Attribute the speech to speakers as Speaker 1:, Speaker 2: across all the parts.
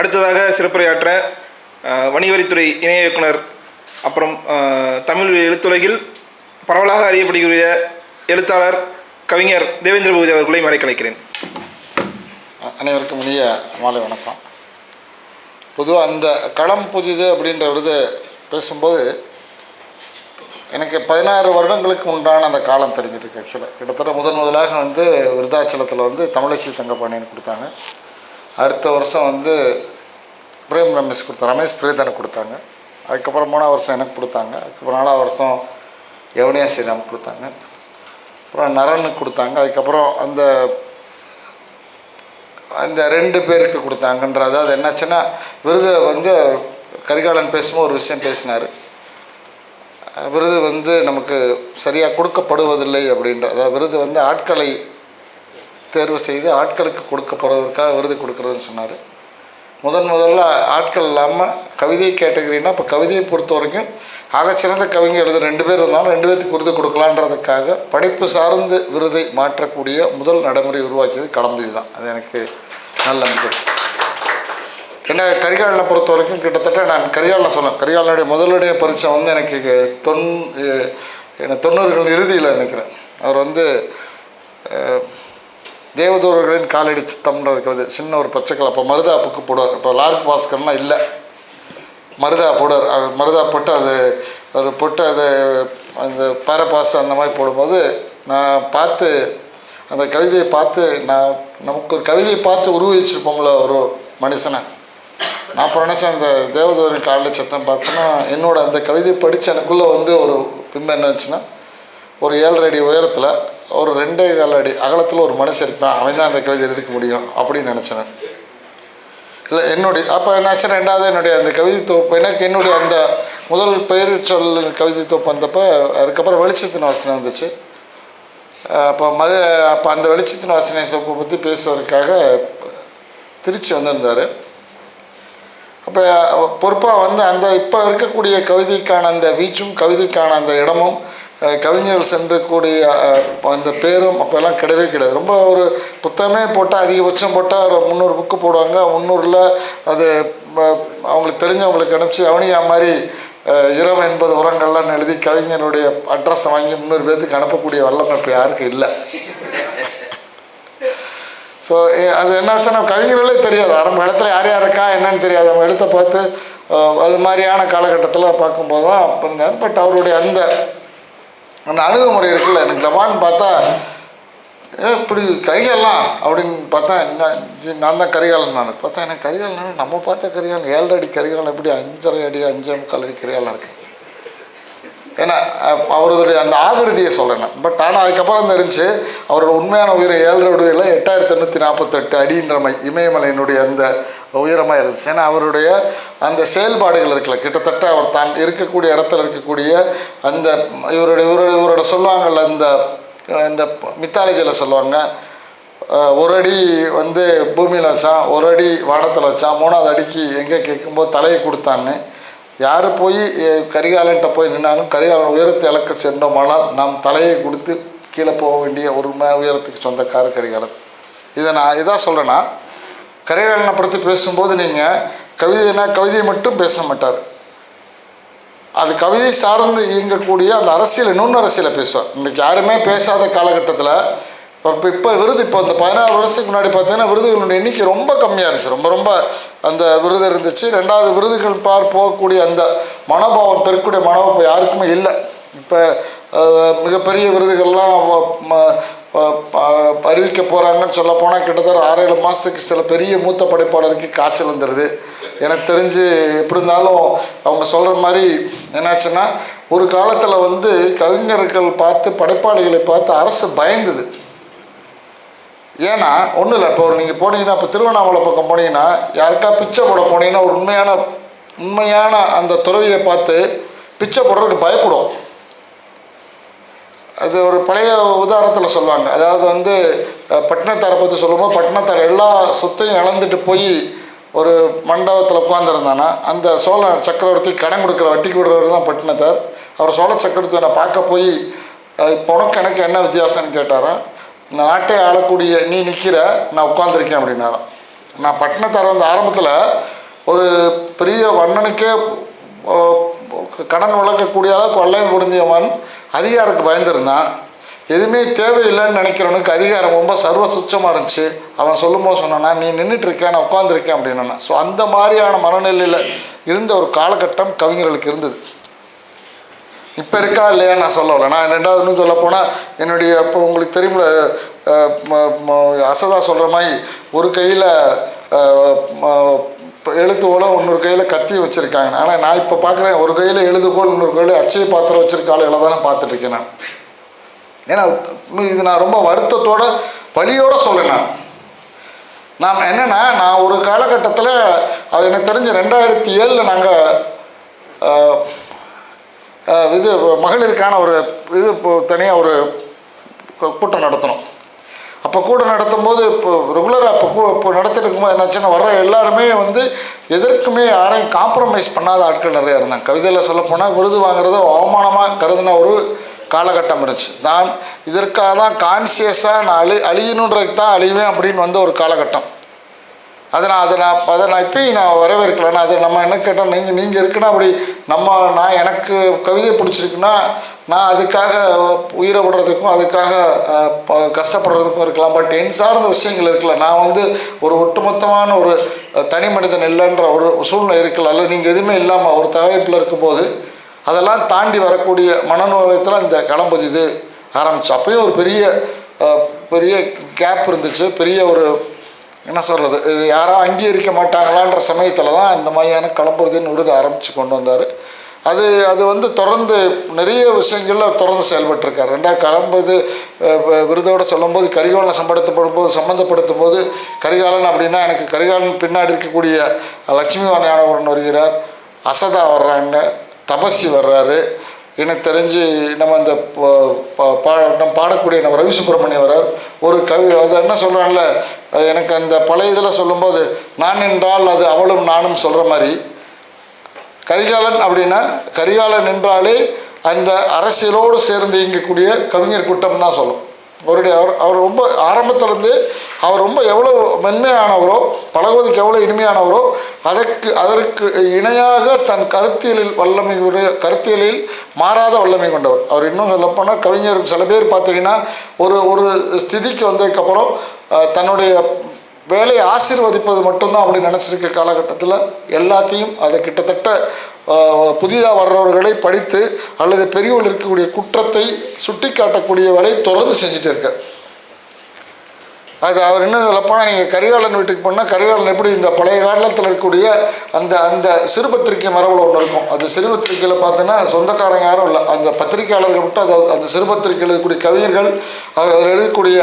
Speaker 1: அடுத்ததாக சிறப்புரையாற்ற வணிகவரித்துறை இணை இயக்குனர் அப்புறம் தமிழ் எழுத்துலகில் பரவலாக அறியப்படுகிற எழுத்தாளர் கவிஞர் தேவேந்திர பூதி அவர்களை மேடை
Speaker 2: அனைவருக்கும் இனிய மாலை வணக்கம். பொதுவாக அந்த களம் புதிது அப்படின்ற விருது பேசும்போது எனக்கு பதினாறு வருடங்களுக்கு உண்டான அந்த காலம் தெரிஞ்சிருக்கு ஆக்சுவலாக கிட்டத்தட்ட முதன் முதலாக வந்து விருதாச்சலத்தில் வந்து தமிழச்சி தங்கப்பாணின்னு கொடுத்தாங்க. அடுத்த வருஷம் வந்து பிரேம் ரமேஷ் கொடுத்தா ரமேஷ் பிரேதனை கொடுத்தாங்க. அதுக்கப்புறம் மூணாவது வருஷம் எனக்கு கொடுத்தாங்க. அதுக்கப்புறம் நாலாவது வருஷம் யவனியா ஸ்ரீராம் கொடுத்தாங்க. அப்புறம் நரனுக்கு கொடுத்தாங்க. அதுக்கப்புறம் அந்த அந்த ரெண்டு பேருக்கு கொடுத்தாங்கன்ற அதாவது என்னாச்சுன்னா விருதை வந்து கரிகாலன் பேசும்போது ஒரு விஷயம் பேசினார். விருது வந்து நமக்கு சரியாக கொடுக்கப்படுவதில்லை அப்படின்ற அதாவது விருது வந்து ஆட்களை தேர்வு செய்து ஆட்களுக்கு கொடுக்கப்படுவதற்காக விருது கொடுக்குறதுன்னு சொன்னார். முதன் முதல்ல ஆட்கள் இல்லாமல் கவிதை கேட்டகரினா இப்போ கவிதையை பொறுத்த வரைக்கும் ஆகச்சிறந்த கவிஞர் எழுது ரெண்டு பேர் இருந்தாலும் ரெண்டு பேருக்கு விருது கொடுக்கலான்றதுக்காக படிப்பு சார்ந்து விருதை மாற்றக்கூடிய முதல் நடைமுறை உருவாக்கியது கடம்பதி தான். அது எனக்கு நல்ல நம்பிக்கை என்ன கரிகாலனை பொறுத்த வரைக்கும் கிட்டத்தட்ட நான் கரிகாலனை சொன்னேன். கரிகாலனுடைய முதலுடைய பரிச்சை வந்து எனக்கு தொன் தொண்ணூறுகள் இறுதியில் நினைக்கிறேன். அவர் வந்து தேவதூரர்களின் காலடி சித்தம்ன்றது கவிதை சின்ன ஒரு பச்சைக்கலை. அப்போ மருதாப்புக்கு போடுவார். இப்போ லார்க் பாஸ்கர்னால் இல்லை. மருதா போடுவார். அவர் மருதா போட்டு அது ஒரு போட்டு அது அந்த பாரபாசு அந்த மாதிரி போடும்போது நான் பார்த்து அந்த கவிதையை பார்த்து நான் நமக்கு ஒரு கவிதையை பார்த்து உருவகிச்சிருப்போம்ல ஒரு மனுஷனை. நான் அப்புறம் நினச்சேன் அந்த தேவதூரின் காலையில் சத்தம் பார்த்தோன்னா என்னோட அந்த கவிதையை படித்து எனக்குள்ளே வந்து ஒரு பிம்பம் என்ன இருந்துச்சுன்னா ஒரு ஏழரை அடி உயரத்தில் ஒரு ரெண்டே கால் அடி அகலத்தில் ஒரு மனுஷன் இருப்பான் அவன் தான் அந்த கவிதை எழுதிக்க முடியும் அப்படின்னு நினச்சேன். இல்லை என்னுடைய அப்போ நினச்சேன் ரெண்டாவது என்னுடைய அந்த கவிதை தொகுப்பு எனக்கு என்னுடைய அந்த முதல் பெயர் சொல் கவிதை தொகுப்பு வந்தப்போ அதுக்கப்புறம் வெளிச்சத்தின் வாசனை வந்துச்சு. அப்போ மது அப்போ அந்த வெளிச்சத்தின் வாசனை தொகுப்பை பற்றி பேசுவதற்காக திருச்சி வந்திருந்தார். அப்போ பொறுப்பாக வந்து அந்த இப்போ இருக்கக்கூடிய கவிதைக்கான அந்த வீச்சும் கவிதைக்கான அந்த இடமும் கவிஞர்கள் சென்றக்கூடிய கூடிய அந்த பேரும் அப்போல்லாம் கிடையவே கிடையாது. ரொம்ப ஒரு புத்தகமே போட்டால் அதிகபட்சம் போட்டால் ஒரு முந்நூறு புக்கு போடுவாங்க. முந்நூறில் அது அவங்களுக்கு தெரிஞ்சவங்களுக்கு அனுப்பிச்சு அவனியா மாதிரி இரவு என்பது உரங்கள்லாம் எழுதி கவிஞனுடைய அட்ரஸை வாங்கி முந்நூறு பேர்த்துக்கு அனுப்பக்கூடிய வல்லமை இப்போ யாருக்கும் இல்லை. ஸோ அது என்னாச்சுன்னா கவிஞர்களே தெரியாது. ஆரம்ப இடத்துல யார் யார் இருக்கா என்னன்னு தெரியாது. அவங்க எழுத்தை பார்த்து அது மாதிரியான காலகட்டத்தில் பார்க்கும்போது தான் இருந்தேன். பட் அவருடைய அந்த அந்த அணுகுமுறை இருக்குல்ல எனக்கு லவான்னு பார்த்தா ஏ இப்படி கரிகாலலாம் அப்படின்னு பார்த்தா என்ன ஜி, நான் தான் கரிகாலன் நான். பார்த்தா எனக்கு கரிகாலன் நம்ம பார்த்த கரிகாலன் ஏழரை அடி கரிகாலன் எப்படி அஞ்சரை அடி அஞ்சே முக்கால் அடி கரிகாலன் இருக்கு? ஏன்னா அவருடைய அந்த ஆகிருதியை சொல்கிறேன் பட் ஆனால் அதுக்கப்புறம் தெரிஞ்சு அவரோட உண்மையான உயிரை ஏழரை அடியில் எட்டாயிரத்தி எண்ணூற்றி நாற்பத்தெட்டு அடின்ற இமயமலையினுடைய அந்த உயரமாக இருந்துச்சு. ஏன்னா அவருடைய அந்த செயல்பாடுகள் இருக்கல கிட்டத்தட்ட அவர் தான் இருக்கக்கூடிய இடத்துல இருக்கக்கூடிய அந்த இவருடைய இவருடைய இவரோட சொல்லுவாங்கள்ல அந்த இந்த மித்தாலஜியில் சொல்லுவாங்க ஒரு அடி வந்து பூமியில் வச்சான் ஒரு அடி வானத்தில் வச்சான் மூணாவது அடிக்கு எங்கே கேட்கும்போது தலையை கொடுத்தான்னு யார் போய் கரிகாலன்ட்ட போய் நின்னாலும் கரிகாலன் உயரத்தை இழக்க சென்றோமானால் நாம் தலையை கொடுத்து கீழே போக வேண்டிய ஒரு ம உயரத்துக்கு சொந்தக்கார கரிகாலன். இதை நான் இதான் சொல்கிறேன்னா கரிகாலனை பற்றி பேசும்போது நீங்கள் கவிதைனா கவிதையை மட்டும் பேச மாட்டார். அது கவிதை சார்ந்து இயங்கக்கூடிய அந்த அரசியல் இன்னொன்று அரசியலை பேசுவார். இன்றைக்கி யாருமே பேசாத காலகட்டத்தில் இப்போ இப்போ விருது இப்போ அந்த பதினாறு வருஷத்துக்கு முன்னாடி பார்த்தீங்கன்னா விருதுகளுடைய எண்ணிக்கை ரொம்ப கம்மியாக இருந்துச்சு. ரொம்ப ரொம்ப அந்த விருது இருந்துச்சு. ரெண்டாவது விருதுகள் பார் போகக்கூடிய அந்த மனோபாவம் பெறக்கூடிய மனோபாவம் யாருக்குமே இல்லை. இப்போ மிகப்பெரிய விருதுகள்லாம் ம- அறிவிக்க போகிறாங்கன்னு சொல்ல போனால் கிட்டத்தட்ட ஆறு ஏழு மாதத்துக்கு சில பெரிய மூத்த படைப்பாளருக்கு காய்ச்சல் வந்துடுது எனக்கு தெரிஞ்சு எப்படி இருந்தாலும் அவங்க சொல்கிற மாதிரி என்னாச்சுன்னா ஒரு காலத்தில் வந்து கவிஞர்கள் பார்த்து படைப்பாளிகளை பார்த்து அரசு பயந்தது. ஏன்னா ஒன்றும் இல்லை. இப்போ நீங்கள் போனீங்கன்னா இப்போ திருவண்ணாமலை பக்கம் போனீங்கன்னா யாருக்கா பிச்சை போட போனீங்கன்னா ஒரு உண்மையான உண்மையான அந்த துறவியை பார்த்து பிச்சை போடுறதுக்கு பயப்படும். அது ஒரு பழைய உதாரணத்தில் சொல்லுவாங்க. அதாவது வந்து பட்டினத்தாரை பற்றி சொல்லும்போது பட்டினத்தார் எல்லா சொத்தையும் இழந்துட்டு போய் ஒரு மண்டபத்தில் உட்காந்துருந்தானா அந்த சோழ சக்கரவர்த்தி கடன் கொடுக்குற வட்டிக்கு விடுறவர் தான் பட்டினத்தார். அவர் சோழ சக்கரவர்த்தியை பார்க்க போய் இப்போ உனக்கு எனக்கு என்ன வித்தியாசம்னு கேட்டாராம் இந்த நாட்டை ஆளக்கூடிய நீ நிற்கிற நான் உட்காந்துருக்கேன் அப்படின்னாராம். நான் பட்டினத்தார் வந்து ஆரம்பத்தில் ஒரு பெரிய வண்ணனுக்கே கடன் வளர்க்கக்கூடிய அளவுக்கு வல்லையன் பொருந்தியவன் அதிகாரத்துக்கு பயந்துருந்தான் எதுவுமே தேவையில்லைன்னு நினைக்கிறவனுக்கு அதிகாரம் ரொம்ப சர்வ சுச்சமாக இருந்துச்சு. அவன் சொல்லும்போது சொன்னான்னா நீ நின்றுட்டு இருக்க நான் உட்காந்துருக்கேன் அப்படின்னா ஸோ அந்த மாதிரியான மனநிலையில் இருந்த ஒரு காலகட்டம் கவிஞர்களுக்கு இருந்தது. இப்போ இருக்கா இல்லையா நான் சொல்லலை நான் ரெண்டாவது இன்னும் சொல்ல போனால் என்னுடைய இப்போ உங்களுக்கு தெரியும்ல அசதா சொல்கிற மாதிரி ஒரு கையில் இப்போ எழுத்துக்கோலும் இன்னொரு கையில் கத்தி வச்சுருக்காங்க. ஆனால் நான் இப்போ பார்க்குறேன் ஒரு கையில் எழுதுகோல் இன்னொரு கையில் அச்சய பாத்திரம் வச்சிருக்க ஆளுகளை தானே பார்த்துட்ருக்கேன் நான். ஏன்னா இது நான் ரொம்ப வருத்தத்தோட பழியோடு சொல்றேன் நான். நாம் என்னென்னா நான் ஒரு காலகட்டத்தில் அது எனக்கு தெரிஞ்ச ரெண்டாயிரத்தி ஏழில் நாங்கள் இது மகளிருக்கான ஒரு இது இப்போ தனியாக ஒரு கூட்டம் நடத்தினோம். அப்போ கூட்டம் நடத்தும்போது இப்போ ரெகுலராக இப்போ கூ இப்போ நடத்திட்டு இருக்கும்போது என்னாச்சுன்னா வர்ற எல்லாருமே வந்து எதற்குமே யாரையும் காம்ப்ரமைஸ் பண்ணாத ஆட்கள் நிறையா இருந்தாங்க. கவிதையில் சொல்லப்போனால் விருது வாங்குறத அவமானமாக கருதின ஒரு காலகட்டம் இருந்துச்சு. நான் இதற்காக தான் கான்சியஸாக நான் அழி அழியணுன்றதுக்கு தான் அழிவேன் அப்படின்னு வந்த ஒரு காலகட்டம். அதை நான் அதை நான் அதை நான் இப்பயும் நான் வரவேற்கல நான் அதை நம்ம என்ன கேட்டால் நீங்கள் நீங்கள் இருக்குன்னா அப்படி நம்ம நான் எனக்கு கவிதை பிடிச்சிருக்குன்னா நான் அதுக்காக உயிரை விடுறதுக்கும் அதுக்காக ப- கஷ்டப்படுறதுக்கும் இருக்கலாம். பட் என் சார்ந்த விஷயங்கள் இருக்கல நான் வந்து ஒரு ஒட்டுமொத்தமான ஒரு தனி மனிதன் இல்லைன்ற ஒரு சூழ்நிலை இருக்கல அல்ல நீங்கள் எதுவுமே இல்லாமல் ஒரு தவிப்பில் இருக்கும்போது அதெல்லாம் தாண்டி வரக்கூடிய மனநோயத்தில் இந்த களம்புது இது ஆரம்பிச்சு. அப்பயும் ஒரு பெரிய பெரிய கேப் இருந்துச்சு. பெரிய ஒரு என்ன சொல்கிறது இது யாரும் அங்கீகரிக்க மாட்டாங்களான்ற சமயத்தில் தான் இந்த மாதிரியான களம்புறதுன்னு விருது ஆரம்பித்து கொண்டு வந்தார். அது அது வந்து தொடர்ந்து நிறைய விஷயங்களில் தொடர்ந்து செயல்பட்டிருக்கார். ரெண்டாவது களம்புது விருதோடு சொல்லும்போது கரிகாலனை சம்படுத்தப்படும் போது சம்மந்தப்படுத்தும் போது கரிகாலன் அப்படின்னா எனக்கு கரிகாலன் பின்னாடி இருக்கக்கூடிய லட்சுமி வாணியானவரன் வருகிறார். அசதா வர்றாங்க. தபசி வர்றாரு. எனக்கு தெரிஞ்சு நம்ம இந்த பா நம்ம பாடக்கூடிய நம்ம ரவி சுப்பிரமணியம் வரார் ஒரு கவி அது என்ன சொல்கிறாங்கள எனக்கு அந்த பழைய இதில் சொல்லும்போது நான் என்றால் அது அவளும் நானும் சொல்கிற மாதிரி. கரிகாலன் அப்படின்னா கரிகாலன் என்றாலே அந்த அரசியலோடு சேர்ந்து இயங்கக்கூடிய கவிஞர் கூட்டம் தான் சொல்லும். அவருடைய அவர் அவர் ரொம்ப ஆரம்பத்திலேருந்து அவர் ரொம்ப எவ்வளோ மென்மையானவரோ பழகுவதற்கு எவ்வளோ இனிமையானவரோ அதற்கு அதற்கு இணையாக தன் கருத்தியலில் வல்லமை கருத்தியலில் மாறாத வல்லமை கொண்டவர். அவர் இன்னும் சொல்லப்போனால் கவிஞர் சில பேர் பார்த்தீங்கன்னா ஒரு ஒரு ஸ்திதிக்கு வந்ததுக்கப்புறம் தன்னுடைய வேலையை ஆசீர்வதிப்பது மட்டும்தான் அப்படி நினச்சிருக்க காலகட்டத்தில் எல்லாத்தையும் அதை கிட்டத்தட்ட புதிதாக வர்றவர்களை படித்து அல்லது பெரியவர்கள் இருக்கக்கூடிய குற்றத்தை சுட்டி காட்டக்கூடிய வேலையை தொடர்ந்து செஞ்சுட்டு இருக்க அது அவர் இன்னும் சொல்லப்போனால் நீங்கள் கரிகாலன் வீட்டுக்கு போனால் கரிகாலன் எப்படி இந்த பழைய காலத்தில் இருக்கக்கூடிய அந்த அந்த சிறுபத்திரிக்கை மரபில் ஒன்று இருக்கும். அது சிறுபத்திரிக்கையில் பார்த்தோன்னா சொந்தக்காரங்க யாரும் இல்லை. அந்த பத்திரிக்கையாளர்கள் மட்டும் அது அந்த சிறுபத்திரிக்கையில் எழுதக்கூடிய கவிஞர்கள் அதில் எழுதக்கூடிய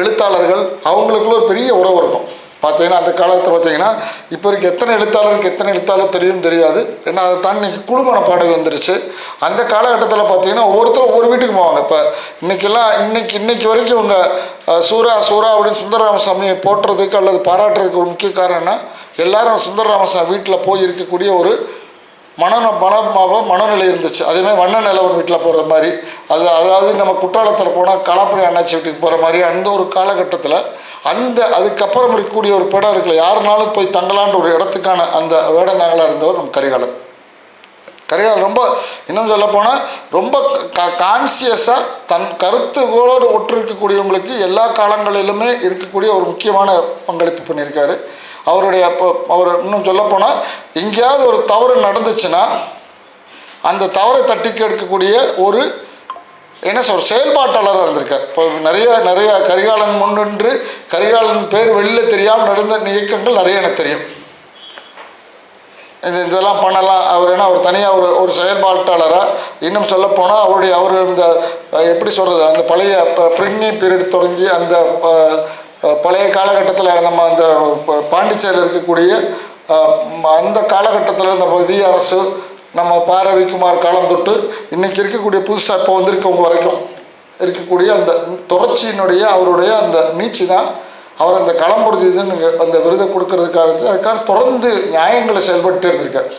Speaker 2: எழுத்தாளர்கள் அவங்களுக்குள்ள ஒரு பெரிய உறவு இருக்கும். பார்த்தீங்கன்னா அந்த காலத்தில் பார்த்தீங்கன்னா இப்போ இருக்க எத்தனை எழுத்தாளருக்கு எத்தனை எழுத்தாளர் தெரியும் தெரியாது. ஏன்னா அதை தான் இன்னைக்கு குழுமண பாடல் வந்துருச்சு. அந்த காலகட்டத்தில் பார்த்தீங்கன்னா ஒவ்வொருத்தரும் ஒவ்வொரு வீட்டுக்கு போவாங்க. இப்போ இன்னைக்கெல்லாம் இன்னைக்கு இன்னைக்கு வரைக்கும் இவங்க சூரா சூரா அப்படின்னு சுந்தரராமசாமியை போட்டுறதுக்கு அல்லது பாராட்டுறதுக்கு ஒரு முக்கிய காரணம்னா எல்லாரும் சுந்தரராமசாமி வீட்டில் போய் இருக்கக்கூடிய ஒரு மன மனமாக மனநிலை இருந்துச்சு. அதேமாதிரி வண்ண நிலவன் வீட்டில் போகிற மாதிரி. அது அதாவது நம்ம குற்றாலத்தில் போனால் களப்பணி அண்ணாச்சி வீட்டுக்கு போகிற மாதிரி அந்த ஒரு காலகட்டத்தில் அந்த அதுக்கப்புறம் இருக்கக்கூடிய ஒரு படம் இருக்குல்ல யாருனாலும் போய் தங்கலான்ற ஒரு இடத்துக்கான அந்த வேடந்தாங்களாக இருந்தவர் நம்ம கரிகாலன். கரிகாலன் ரொம்ப இன்னும் சொல்ல போனால் ரொம்ப கான்சியஸாக தன் கருத்துகளோடு ஒற்று இருக்கக்கூடியவங்களுக்கு எல்லா காலங்களிலுமே இருக்கக்கூடிய ஒரு முக்கியமான பங்களிப்பு பண்ணியிருக்காரு. அவருடைய அப்போ அவர் இன்னும் சொல்லப்போனால் எங்கேயாவது ஒரு தவறு நடந்துச்சுன்னா அந்த தவறை தட்டி எடுக்கக்கூடிய ஒரு என்ன சொல் செயல்பாட்டாளராக இருந்திருக்கார். இப்போ நிறைய நிறைய கரிகாலன் முன்னின்று கரிகாலன் பேர் வெளியில் தெரியாமல் நடந்த இயக்கங்கள் நிறைய எனக்கு தெரியும். இது இதெல்லாம் பண்ணலாம். அவர் என்ன அவர் தனியாக ஒரு ஒரு செயல்பாட்டாளராக இன்னும் சொல்லப்போனால் அவருடைய அவர் இந்த எப்படி சொல்கிறது அந்த பழைய பிரிங்கி பீரியட் தொடங்கி அந்த பழைய காலகட்டத்தில் நம்ம அந்த பாண்டிச்சேரியில் இருக்கக்கூடிய அந்த காலகட்டத்தில் இந்த வி அரசு நம்ம பாரவிக்குமார் காலம் தொட்டு இன்றைக்கி இருக்கக்கூடிய புதுசாக இப்போ வந்திருக்கவங்க வரைக்கும் இருக்கக்கூடிய அந்த தொடர்ச்சியினுடைய அவருடைய அந்த நீச்சி தான். அவர் அந்த களம் இதுன்னு அந்த விருதை கொடுக்கறதுக்காக இருந்துச்சு அதுக்காக தொடர்ந்து நியாயங்களை செயல்பட்டு இருந்திருக்கார்.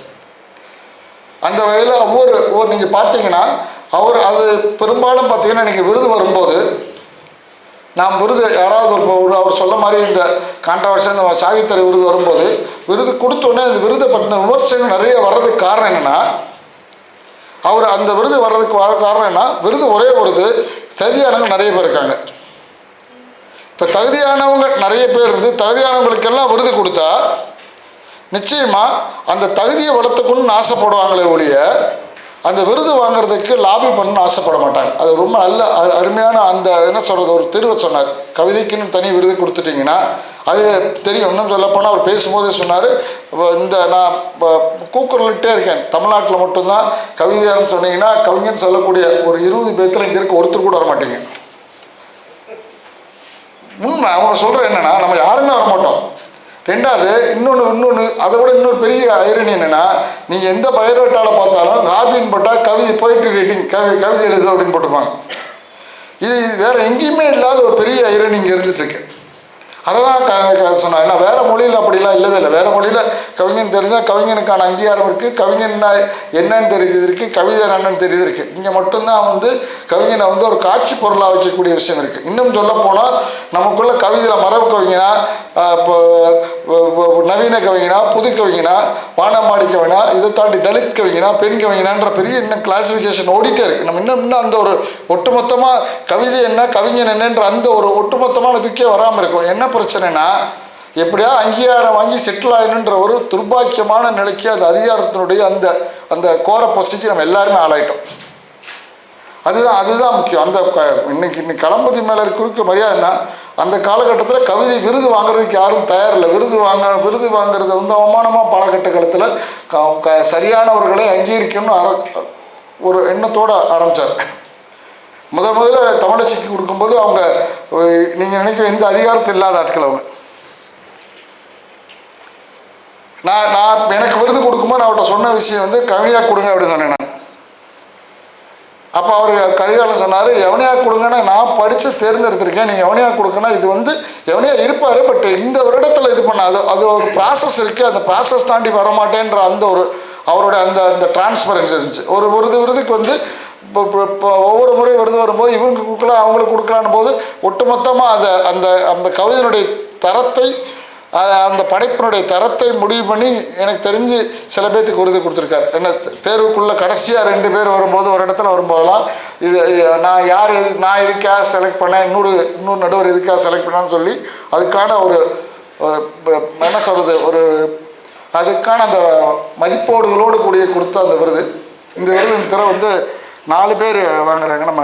Speaker 2: அந்த வகையில் ஒவ்வொரு ஒவ்வொரு நீங்கள் பார்த்தீங்கன்னா அவர் அது பெரும்பாலும் பார்த்தீங்கன்னா நீங்கள் விருது வரும்போது நாம் விருது யாராவது ஒரு அவர் சொல்ல மாதிரி இந்த கான்ட்ரவர்சி இந்த சாகித்ய விருது வரும்போது விருது கொடுத்தோடனே அந்த விருதை பற்றின விமர்சனம் நிறைய வர்றதுக்கு காரணம் என்னென்னா அவர் அந்த விருது வர்றதுக்கு வர காரணம் என்ன விருது ஒரே விருது தகுதியானவங்க நிறைய பேர் இருக்காங்க. இப்போ தகுதியானவங்க நிறைய பேர் இருந்து தகுதியானவங்களுக்கெல்லாம் விருது கொடுத்தா நிச்சயமாக அந்த தகுதியை வளர்த்துக்கணும்னு ஆசைப்படுவாங்களே ஒழிய அந்த விருது வாங்குறதுக்கு லாபி பண்ணணும்னு ஆசைப்பட மாட்டாங்க. அது ரொம்ப நல்ல அருமையான அந்த என்ன சொல்கிறது ஒரு தீர்வை சொன்னார். கவிதைக்குன்னு தனி விருது கொடுத்துட்டிங்கன்னா அது தெரியும். இன்னும் சொல்லப்போனால் அவர் பேசும்போதே சொன்னார் இந்த நான் கூக்குரலிட்டே இருக்கேன். தமிழ்நாட்டில் மட்டும்தான் கவிதையான்னு சொன்னீங்கன்னா கவிஞன் சொல்லக்கூடிய ஒரு இருபது பேர்த்தில் இங்கே இருக்க ஒருத்தர் கூட வரமாட்டீங்க. உண்மை அவங்க சொல்கிற என்னன்னா நம்ம யாருமே வர மாட்டோம் ரெண்டாவது இன்னொன்று இன்னொன்று அதை விட இன்னொரு பெரிய ஐரணி என்னென்னா நீங்கள் எந்த பயோடேட்டாவில் பார்த்தாலும் ஹாபின்னு போட்டால் கவிதை போயிட்டு ரீட்டிங் கவி கவிதை எழுது அப்படின்னு போட்டுப்பாங்க இது இது வேற எங்கேயுமே இல்லாத ஒரு பெரிய ஐரணி இங்கே இருந்துட்டுருக்கு அதை தான் க க- ஏன்னா வேறு மொழியில் அப்படிலாம் இல்லவே இல்லை. வேறு மொழியில் கவிஞன் தெரிஞ்சால் கவிஞனுக்கான அங்கீகாரம் இருக்குது கவிஞன்னா என்னன்னு தெரியுது இருக்குது கவிதை என்னன்னு தெரியுது இருக்குது இங்கே மட்டும்தான் வந்து கவிஞனை வந்து ஒரு காட்சி பொருளாக வைக்கக்கூடிய விஷயம் இருக்குது இன்னும் சொல்ல போனால் நமக்குள்ள கவிதையில் மரபு கவிஞனா இப்போ நவீன கவிஞனா புது கவிஞனா வானமாடி கவிஞனா இதை தாண்டி தலித் கவிஞனா பெண் கவிஞனான்ற பெரிய இன்னும் கிளாசிஃபிகேஷன் ஓடிட்டே இருக்குது நம்ம இன்னும் இன்னும் அந்த ஒரு ஒட்டுமொத்தமாக கவிதை என்ன கவிஞன் என்னன்ற அந்த ஒரு ஒட்டுமொத்தமான இதுக்கே வராமல் இருக்கும். என்ன பிரச்சனைனா எப்படியா அங்கீகாரம் வாங்கி செட்டில் ஆகணுன்ற ஒரு துர்பாக்கியமான நிலைக்கு அந்த அதிகாரத்தினுடைய அந்த அந்த கோர பசிக்கு நம்ம எல்லாருமே ஆளாயிட்டோம். அதுதான் அதுதான் முக்கியம். அந்த இன்னைக்கு இன்னைக்கு களம்பதி மேலே குறிக்க மரியாதைன்னா அந்த காலகட்டத்தில் கவிதை விருது வாங்குறதுக்கு யாரும் தயாரில்லை விருது வாங்க விருது வாங்குறது வந்து அவமானமாக பாலகட்ட காலத்தில் க க சரியானவர்களை அங்கீகரிக்கணும்னு ஆர ஒரு எண்ணத்தோடு ஆரம்பித்தார் முத முதல்ல தமிழச்சிக்கு கொடுக்கும்போது அவங்க நீங்கள் நினைக்கிற எந்த அதிகாரத்தில் இல்லாத ஆட்கள் அவங்க. நான் நான் எனக்கு விருது கொடுக்கும்போது நான் அவர்கிட்ட சொன்ன விஷயம் வந்து கவிதையாக கொடுங்க அப்படின்னு சொன்னேன் நான். அப்போ அவர் கரிகாலன் சொன்னார் எவனையாக கொடுங்கன்னா நான் படித்து தேர்ந்தெடுத்திருக்கேன். நீங்கள் எவனையாக கொடுக்கனா இது வந்து எவனையாக இருப்பார் பட் இந்த வருடத்தில் இது பண்ண அது அது ஒரு ப்ராசஸ் இருக்குது அந்த ப்ராசஸ் தாண்டி வர மாட்டேன்ற அந்த ஒரு அவருடைய அந்த அந்த டிரான்ஸ்பரன்ஸ் இருந்துச்சு. ஒரு விருது விருதுக்கு வந்து இப்போ இப்போ இப்போ ஒவ்வொரு முறையும் விருது வரும்போது இவங்க கொடுக்கலாம் அவங்களுக்கு கொடுக்கலான்னு போது ஒட்டுமொத்தமாக அந்த அந்த அந்த கவிதையினுடைய தரத்தை அந்த படைப்பினுடைய தரத்தை முடிவு பண்ணி எனக்கு தெரிஞ்சு சில பேர்த்துக்கு விருது கொடுத்துருக்காரு. என்ன தேர்வுக்குள்ளே கடைசியாக ரெண்டு பேர் வரும்போது ஒரு இடத்துல வரும்போதெல்லாம் இது நான் யார் எது நான் இதுக்காக செலக்ட் பண்ணேன் இன்னொரு இன்னொரு நடுவர் இதுக்காக செலக்ட் பண்ணான்னு சொல்லி அதுக்கான ஒரு என்ன சொல்கிறது ஒரு அதுக்கான அந்த மதிப்போடுகளோடு கூடிய கொடுத்த அந்த விருது. இந்த விருது இந்த வந்து நாலு பேர் வாங்குறாங்க. நம்ம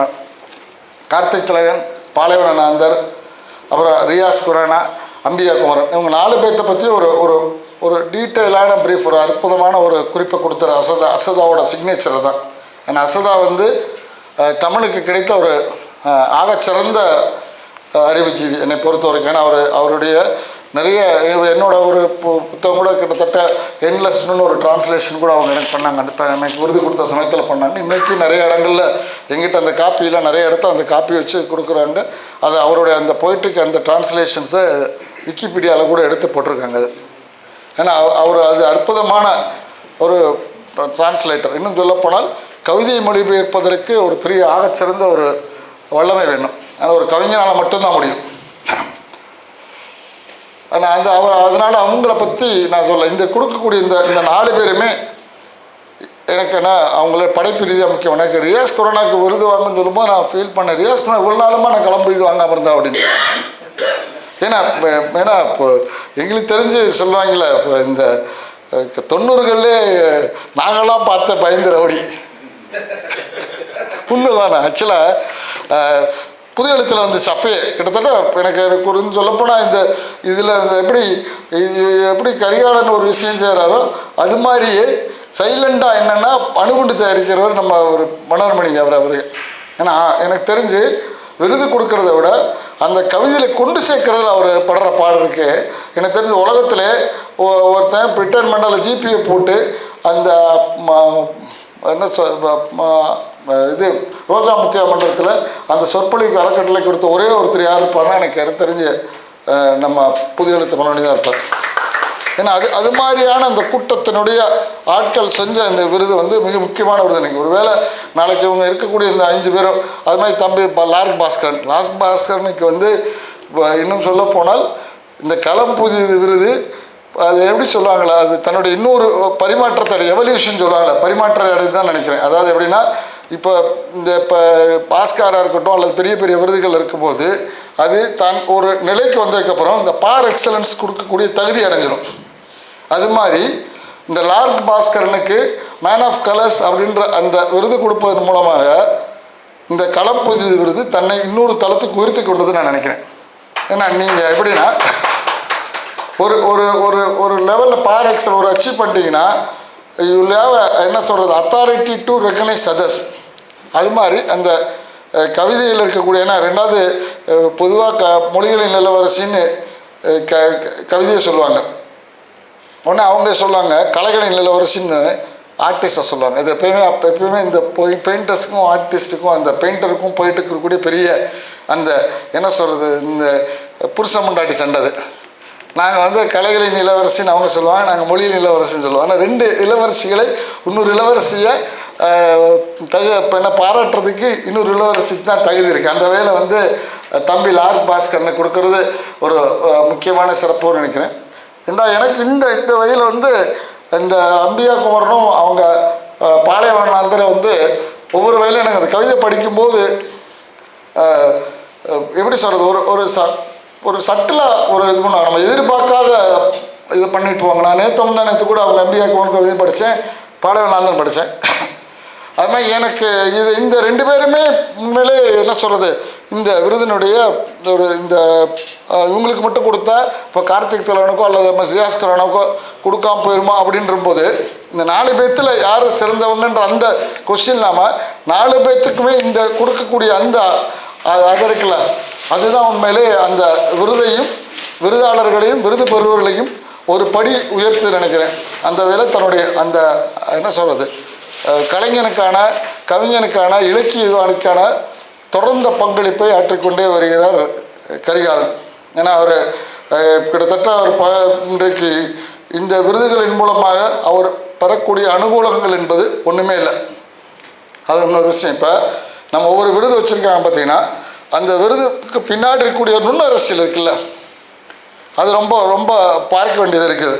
Speaker 2: கார்த்திக் கலையன் பாலைவனநாதர் அப்புறம் ரியாஸ் குரானா அம்பிகா குமரன். இவங்க நாலு பேர்த்த பற்றி ஒரு ஒரு ஒரு டீட்டெயிலான ப்ரீஃப் ஒரு அற்புதமான ஒரு குறிப்பை கொடுத்துரு அசதா அசதாவோட சிக்னேச்சர் தான். ஏன்னா அசதா வந்து தமிழுக்கு கிடைத்த ஒரு ஆகச்சிறந்த அறிவுஜீவி. என்னை பொறுத்த வரைக்கும் ஏன்னா அவர் அவருடைய நிறைய என்னோட ஒரு பு- புத்தகம் கூட கிட்டத்தட்ட என்லெஸ்னு ஒரு டிரான்ஸ்லேஷன் கூட அவங்க எனக்கு பண்ணாங்க. அந்த எனக்கு விருது கொடுத்த சமயத்தில் பண்ணாங்க. இன்றைக்கும் நிறைய இடங்களில் எங்கிட்ட அந்த காப்பியில் நிறைய இடத்த அந்த காப்பி வச்சு கொடுக்குறாங்க. அது அவருடைய அந்த போயிட்டுக்கு அந்த டிரான்ஸ்லேஷன்ஸை விக்கிபீடியாவில் கூட எடுத்து போட்டிருக்காங்க அது. ஏன்னா அவ- அவர் அது அற்புதமான ஒரு டிரான்ஸ்லேட்டர் இன்னும் சொல்லப்போனால் கவிதையை மொழிபெயர்ப்பதற்கு ஒரு பெரிய ஆகச்சிறந்த ஒரு வல்லமை வேணும். ஆனால் ஒரு கவிஞனால் மட்டும்தான் முடியும். ஆனால் அந்த அவர் அதனால் அவங்கள பற்றி நான் சொல்ல இந்த கொடுக்கக்கூடிய இந்த இந்த நாலு பேருமே எனக்கு என்ன அவங்கள படைப்பு ரீதியாக முக்கியம். எனக்கு ரியாஸ் கொரோனாக்கு விருது வாங்கன்னு சொல்லும்போது நான் ஃபீல் பண்ணேன் ரியாஸ் கொரோனா இவ்வளோ நாளுமா நான் கிளம்பு இது வாங்காமல் இருந்தா அப்படின்னு. ஏன்னா ஏன்னா இப்போ எங்களுக்கு தெரிஞ்சு சொல்லுவாங்கல்ல இப்போ இந்த தொண்ணூறுகள்லே நாங்களாம் பார்த்த பயந்து ரவுடி. உண்மைதானே? ஆக்சுவலாக புது எழுத்தில் வந்து சப்பையே கிட்டத்தட்ட எனக்கு எனக்கு ஒரு சொல்லப்போனால் இந்த இதில் எப்படி எப்படி கரிகாலன் ஒரு விஷயம் செய்கிறாரோ அது மாதிரியே சைலண்டாக என்னென்னா அணுகுண்டு தயாரிக்கிறவர் நம்ம ஒரு மனோரமணி அவர் அவர். ஏன்னா எனக்கு தெரிஞ்சு விருது கொடுக்கறத விட அந்த கவிதையில் கொண்டு சேர்க்கறதுல அவர் படுற பாடலுக்கு எனக்கு தெரிஞ்ச உலகத்தில் ஒருத்தன் பிரிட்டன் மண்டல ஜிபியை போட்டு அந்த என்ன சொல் இது ரோஜா முத்தியா மன்றத்தில் அந்த சொற்பொழிவுக்கு அறக்கட்டளை கொடுத்த ஒரே ஒருத்தர் யார் இருப்பார்னா எனக்கு தெரிஞ்ச தெரிஞ்சு நம்ம புதிய எழுத்து மனோனி தான் இருப்பார். ஏன்னா அது அது மாதிரியான அந்த கூட்டத்தினுடைய ஆட்கள் செஞ்ச இந்த விருது வந்து மிக முக்கியமான விருது இன்னைக்கு ஒருவேளை நாளைக்கு இவங்க இருக்கக்கூடிய இந்த அஞ்சு பேரும் அது மாதிரி தம்பி ப- லார்க் பாஸ்கரன். லாஸ்க் பாஸ்கரனுக்கு வந்து இன்னும் சொல்ல போனால் இந்த களம் பூஜை விருது அது எப்படி சொல்லுவாங்களா அது தன்னுடைய இன்னொரு பரிமாற்றத்தை எவல்யூஷன் சொல்லுவாங்களே பரிமாற்ற அடைந்து தான் நினைக்கிறேன். அதாவது எப்படின்னா இப்போ இந்த இப்போ பாஸ்காராக இருக்கட்டும் அல்லது பெரிய பெரிய விருதுகள் இருக்கும்போது அது தான் ஒரு நிலைக்கு வந்ததுக்கப்புறம் இந்த பார் எக்ஸலன்ஸ் கொடுக்கக்கூடிய தகுதி அடைஞ்சிடும் அது மாதிரி இந்த லார்ட் பாஸ்கரனுக்கு மேன் ஆஃப் கலர்ஸ் அப்படின்ற அந்த விருது கொடுப்பதன் மூலமாக இந்த களப்பொதி விருது தன்னை இன்னொரு தளத்துக்கு உயர்த்தி கொண்டது நான் நினைக்கிறேன். ஏன்னா நீங்கள் எப்படின்னா ஒரு ஒரு ஒரு ஒரு லெவலில் பார் எக்ஸல் ஒரு அச்சீவ் பண்ணிட்டீங்கன்னா யூ லேவ் என்ன சொல்கிறது அத்தாரிட்டி டு ரெகனைஸ் அதர்ஸ் அது மாதிரி அந்த கவிதையில் இருக்கக்கூடிய ஏன்னா ரெண்டாவது பொதுவாக க மொழிகளின் நிலவரசின்னு க கவிதையை சொல்லுவாங்க. ஒன்று அவங்க சொல்லுவாங்க கலைகளின் நிலவரசின்னு ஆர்டிஸ்ட்டை சொல்லுவாங்க. இது எப்பயுமே அப்போ எப்பயுமே இந்த பெயிண்டர்ஸுக்கும் ஆர்டிஸ்ட்டுக்கும் அந்த பெயிண்டருக்கும் போயிட்டு இருக்கக்கூடிய பெரிய அந்த என்ன சொல்கிறது இந்த புருஷ முண்டாட்டி சண்டை அது. நாங்கள் வந்து கலைகளின் இளவரசின்னு அவங்க சொல்லுவாங்க நாங்கள் மொழியின் இளவரசின்னு சொல்லுவோம். ஆனால் ரெண்டு இளவரசிகளை இன்னொரு இளவரசியை தகு இப்போ என்ன பாராட்டுறதுக்கு இன்னொரு இளவரசிக்கு தான் தகுதி இருக்குது அந்த வேலை வந்து தம்பி லார் பாஸ்கரனை கொடுக்கறது ஒரு முக்கியமான சிறப்புன்னு நினைக்கிறேன். இந்த எனக்கு இந்த இந்த வகையில் வந்து இந்த அம்பியா குமரனும் அவங்க அஹ், வந்து ஒவ்வொரு வகையிலும் எனக்கு அந்த கவிதை படிக்கும்போது எப்படி சொல்கிறது ஒரு ஒரு ச ஒரு சட்டிலாக ஒரு இது பண்ணுவாங்க. நம்ம எதிர்பார்க்காத இது பண்ணிட்டு போவாங்க. நான் நேற்று முந்தா நேற்று கூட அவங்க அம்பியா குமரன் கவிதை படித்தேன் பாளையவண்ணாந்தன் படித்தேன் அது மாதிரி எனக்கு இது இந்த ரெண்டு பேருமே உண்மையிலே என்ன சொல்கிறது இந்த விருதினுடைய ஒரு இந்த இவங்களுக்கு மட்டும் கொடுத்தா இப்போ கார்த்திக் தலைவனுக்கோ அல்லது நம்ம சியாஸ்கரனுக்கோ கொடுக்காம போயிருமா அப்படின்ற போது இந்த நாலு பேர்த்தில் யார் சிறந்தவங்கன்ற அந்த கொஸ்டின் இல்லாமல் நாலு பேர்த்துக்குமே இந்த கொடுக்கக்கூடிய அந்த அது அது இருக்குல்ல அதுதான் உண்மையிலே அந்த விருதையும் விருதாளர்களையும் விருது பெறுவர்களையும் ஒரு படி உயர்த்து நினைக்கிறேன். அந்த வேலை தன்னுடைய அந்த என்ன சொல்கிறது கலைஞனுக்கான கவிஞனுக்கான இலக்கியவாணிக்கான தொடர்ந்த பங்களிப்பை ஆற்றிக்கொண்டே வருகிறார் கரிகாலன். ஏன்னா அவர் கிட்டத்தட்ட அவர் ப இன்றைக்கு இந்த விருதுகளின் மூலமாக அவர் பெறக்கூடிய அனுகூலங்கள் என்பது ஒன்றுமே இல்லை. அது இன்னொரு விஷயம். இப்போ நம்ம ஒவ்வொரு விருது வச்சுருக்காங்க பார்த்தீங்கன்னா அந்த விருதுக்கு பின்னாடி இருக்கக்கூடிய நுண்ணரசியல் இருக்குல்ல. அது ரொம்ப ரொம்ப பார்க்க வேண்டியது இருக்குது.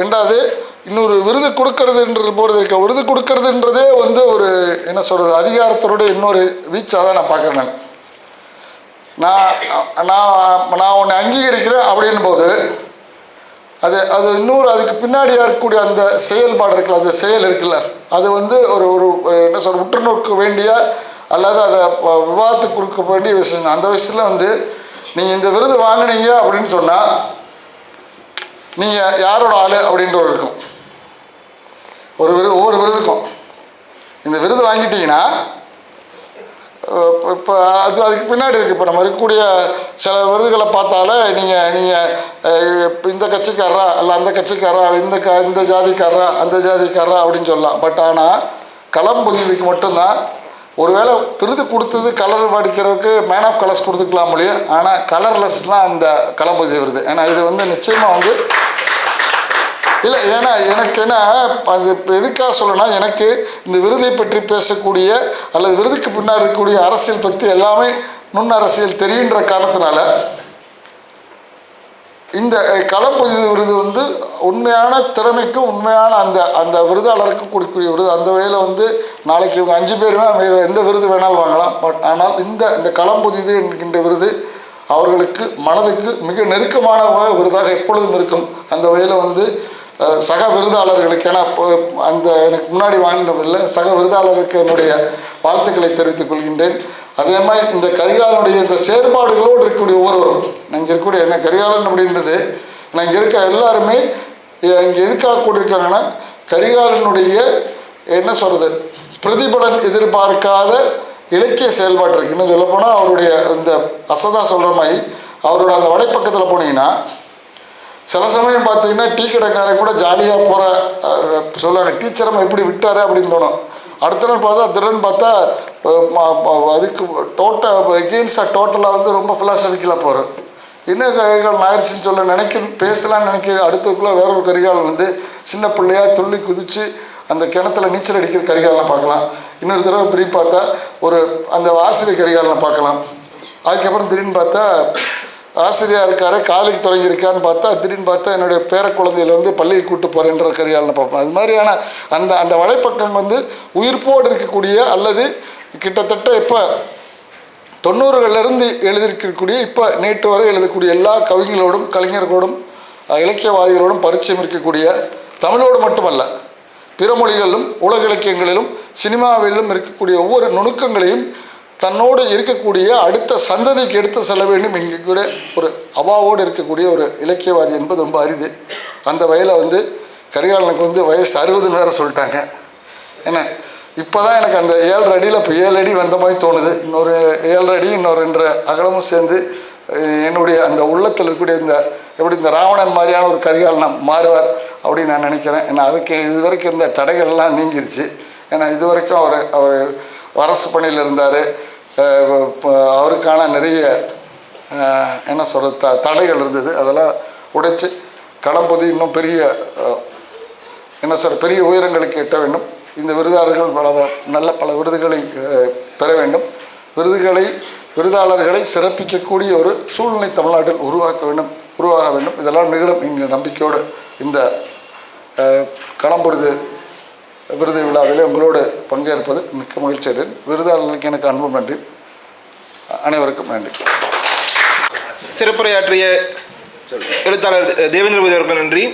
Speaker 2: ரெண்டாவது இன்னொரு விருது கொடுக்கறதுன்ற போகிறதுக்கு விருது கொடுக்கறதுன்றதே வந்து ஒரு என்ன சொல்கிறது அதிகாரத்தோடைய இன்னொரு வீச்சாக தான் நான் பார்க்குறேன் நான். நான் நான் நான் உன்னை அங்கீகரிக்கிறேன் அப்படின் போது அது அது இன்னொரு அதுக்கு பின்னாடியாக இருக்கக்கூடிய அந்த செயல்பாடு இருக்குல்ல அந்த செயல் இருக்குல்ல அது வந்து ஒரு ஒரு என்ன சொல்ற உற்றுநோக்கு வேண்டிய அல்லது அதை விவாதத்துக்கு கொடுக்க வேண்டிய விஷயம் அந்த விஷயத்தில் வந்து நீங்கள் இந்த விருது வாங்குனீங்க அப்படின்னு சொன்னால் நீங்கள் யாரோட ஆள் அப்படின்ற ஒரு இருக்கும். ஒரு விருது ஒவ்வொரு விருதுக்கும். இந்த விருது வாங்கிட்டீங்கன்னா இப்போ அது அதுக்கு பின்னாடி இருக்குது இப்போ நம்ம இருக்கக்கூடிய சில விருதுகளை பார்த்தாலே நீங்கள் நீங்கள் இந்த கட்சிக்காரரா இல்லை அந்த கட்சிக்காரரா இந்த க இந்த ஜாதிக்காரரா அந்த ஜாதிக்காரரா அப்படின்னு சொல்லலாம். பட் ஆனால் களம் புதியதுக்கு மட்டும்தான். ஒருவேளை விருது கொடுத்தது கலர் படிக்கிறதுக்கு மேன் ஆஃப் கலர்ஸ் கொடுத்துக்கலாம் முடியும் ஆனால் கலர்லெஸ்லாம் அந்த களம்புதி விருது. ஏன்னா இது வந்து நிச்சயமாக வந்து இல்லை ஏன்னா எனக்கு என்ன அது இப்போ எதுக்காக சொல்லணும்னா எனக்கு இந்த விருதை பற்றி பேசக்கூடிய அல்லது விருதுக்கு பின்னாடி இருக்கக்கூடிய அரசியல் பற்றி எல்லாமே நுண் அரசியல் தெரியுன்ற காரணத்தினால இந்த களப்பொதி விருது வந்து உண்மையான திறமைக்கும் உண்மையான அந்த அந்த விருதாளருக்கு கொடுக்கக்கூடிய விருது. அந்த வகையில் வந்து நாளைக்கு இவங்க அஞ்சு பேருமே எந்த விருது வேணாலும் வாங்கலாம். பட் ஆனால் இந்த இந்த களம்பொதிது என்கின்ற விருது அவர்களுக்கு மனதுக்கு மிக நெருக்கமான விருதாக எப்பொழுதும் இருக்கும். அந்த வகையில் வந்து சக விருதாளர்களுக்கு ஏன்னா அந்த எனக்கு முன்னாடி வாங்கினதில்லை சக விருதாளருக்கு என்னுடைய வாழ்த்துக்களை தெரிவித்துக் கொள்கின்றேன். அதே மாதிரி இந்த கரிகாலனுடைய இந்த செயற்பாடுகளோடு இருக்கக்கூடிய ஒவ்வொருவரும் இங்கே இருக்கக்கூடிய என்ன கரிகாலன் அப்படின்றது நான் இங்கே இருக்க எல்லாருமே இங்கே எதுக்காக கூடியிருக்காங்கன்னா கரிகாலனுடைய என்ன சொல்கிறது பிரதிபலன் எதிர்பார்க்காத இலக்கிய செயல்பாட்டு இருக்கு இன்னும் சொல்லப்போனால் அவருடைய இந்த அசதா சொல்கிற மாதிரி அவரோட அந்த வடைப்பக்கத்தில் போனீங்கன்னா சில சமயம் பார்த்தீங்கன்னா டீ கடைக்காரன் கூட ஜாலியாக போகிற சொல்லுவாங்க நம்ம எப்படி விட்டாரு அப்படின்னு தோணும். அடுத்த நாள் பார்த்தா திடீர்னு பார்த்தா அதுக்கு டோட்டல் எகெயின்ஸ்டாக டோட்டலாக வந்து ரொம்ப ஃபிலாசபிக்கலாக போகிறோம் என்ன கரிகாலம் ஆயிடுச்சுன்னு சொல்ல நினைக்க பேசலாம்னு நினைக்கிற அடுத்ததுக்குள்ளே வேற ஒரு கரிகாலம் வந்து சின்ன பிள்ளையா துள்ளி குதித்து அந்த கிணத்துல நீச்சல் அடிக்கிற கரிகாலனை பார்க்கலாம். இன்னொரு தடவை பிரி பார்த்தா ஒரு அந்த ஆசிரியர் கரிகாலனை பார்க்கலாம். அதுக்கப்புறம் திடீர்னு பார்த்தா ஆசிரியர் இருக்காரு காலைக்கு தொடங்கியிருக்கான்னு பார்த்தா திடீர்னு பார்த்தா என்னுடைய பேர குழந்தையில வந்து பள்ளியை கூட்டு போகிறேன்ற கரியாளனை பார்ப்போம் அது மாதிரியான அந்த அந்த வலைப்பக்கம் வந்து உயிர்ப்போடு இருக்கக்கூடிய அல்லது கிட்டத்தட்ட இப்போ தொண்ணூறுகளிலிருந்து எழுதியிருக்கக்கூடிய இப்போ நேற்று வரை எழுதக்கூடிய எல்லா கவிஞர்களோடும் கலைஞர்களோடும் இலக்கியவாதிகளோடும் பரிச்சயம் இருக்கக்கூடிய தமிழோடு மட்டுமல்ல பிற மொழிகளிலும் உலக இலக்கியங்களிலும் சினிமாவிலும் இருக்கக்கூடிய ஒவ்வொரு நுணுக்கங்களையும் தன்னோடு இருக்கக்கூடிய அடுத்த சந்ததிக்கு எடுத்து செல்ல வேண்டும் இங்கே கூட ஒரு அவாவோடு இருக்கக்கூடிய ஒரு இலக்கியவாதி என்பது ரொம்ப அரிது. அந்த வயலில் வந்து கரிகாலனுக்கு வந்து வயசு அறுபதுன்னு வேறு சொல்லிட்டாங்க. என்ன? இப்போ தான் எனக்கு அந்த ஏழரை அடியில் இப்போ ஏழு அடி வந்த மாதிரி தோணுது. இன்னொரு ஏழரை அடி இன்னொரு ரெண்டு அகலமும் சேர்ந்து என்னுடைய அந்த உள்ளத்தில் இருக்கக்கூடிய இந்த எப்படி இந்த ராவணன் மாதிரியான ஒரு கரிகாலனம் மாறுவார் அப்படின்னு நான் நினைக்கிறேன். ஏன்னா அதுக்கு இது வரைக்கும் இருந்த தடைகள்லாம் நீங்கிருச்சு. ஏன்னா இது வரைக்கும் அவர் அவர் அரசு பணியில் இருந்தார். அவருக்கான நிறைய என்ன சொல்கிறது த தடைகள் இருந்தது. அதெல்லாம் உடைச்சு களம்பொதி. இன்னும் பெரிய என்ன சொல்ற பெரிய உயரங்களுக்கு எட்ட வேண்டும். இந்த விருதாளர்கள் பல நல்ல பல விருதுகளை பெற வேண்டும். விருதுகளை விருதாளர்களை சிறப்பிக்கக்கூடிய ஒரு சூழ்நிலை தமிழ்நாட்டில் உருவாக்க வேண்டும் உருவாக வேண்டும். இதெல்லாம் நிகழும் என்கிற நம்பிக்கையோடு இந்த அஹ், களம்பொழுது விருது விழாவில் உங்களோடு பங்கேற்பது மிக்க மகிழ்ச்சி விருதாளர்களுக்கு எனக்கு அன்பு நன்றி. அனைவருக்கும் நன்றி.
Speaker 1: சிறப்புரையாற்றிய எழுத்தாளர் தேவேந்திர பூதி நன்றி.